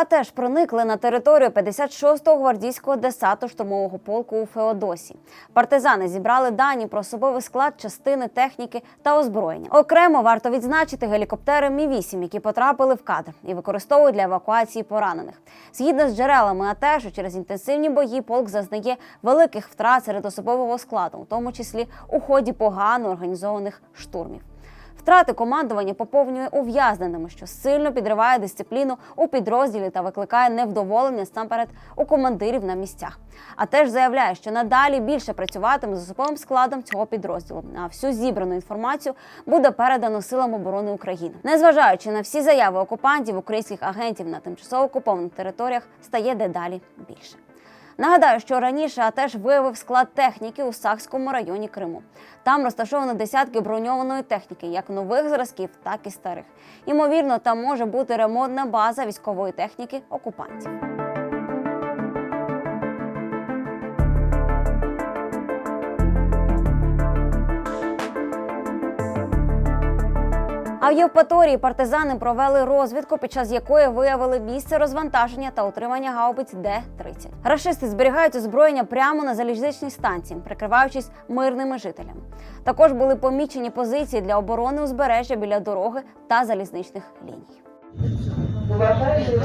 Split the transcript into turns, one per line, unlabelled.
А теж проникли на територію 56-го гвардійського десанту штурмового полку у Феодосі. Партизани зібрали дані про особовий склад, частини, техніки та озброєння. Окремо варто відзначити гелікоптери Мі 8 які потрапили в кадр і використовують для евакуації поранених. Згідно з джерелами АТЕ, що через інтенсивні бої полк зазнає великих втрат серед особового складу, у тому числі у ході погано організованих штурмів. Втрати командування поповнює ув'язненими, що сильно підриває дисципліну у підрозділі та викликає невдоволення насамперед у командирів на місцях. А теж заявляє, що надалі більше працюватиме з особовим складом цього підрозділу. А всю зібрану інформацію буде передано силам оборони України. Незважаючи на всі заяви окупантів, українських агентів на тимчасово окупованих територіях стає дедалі більше. Нагадаю, що раніше АТЕШ виявив склад техніки у Сахському районі Криму. Там розташовано десятки броньованої техніки, як нових зразків, так і старих. Ймовірно, там може бути ремонтна база військової техніки окупантів. А в Євпаторії партизани провели розвідку, під час якої виявили місце розвантаження та утримання гаубиць Д-30. Рашисти зберігають озброєння прямо на залізничній станції, прикриваючись мирними жителями. Також були помічені позиції для оборони узбережжя біля дороги та залізничних ліній.
Уважаемые.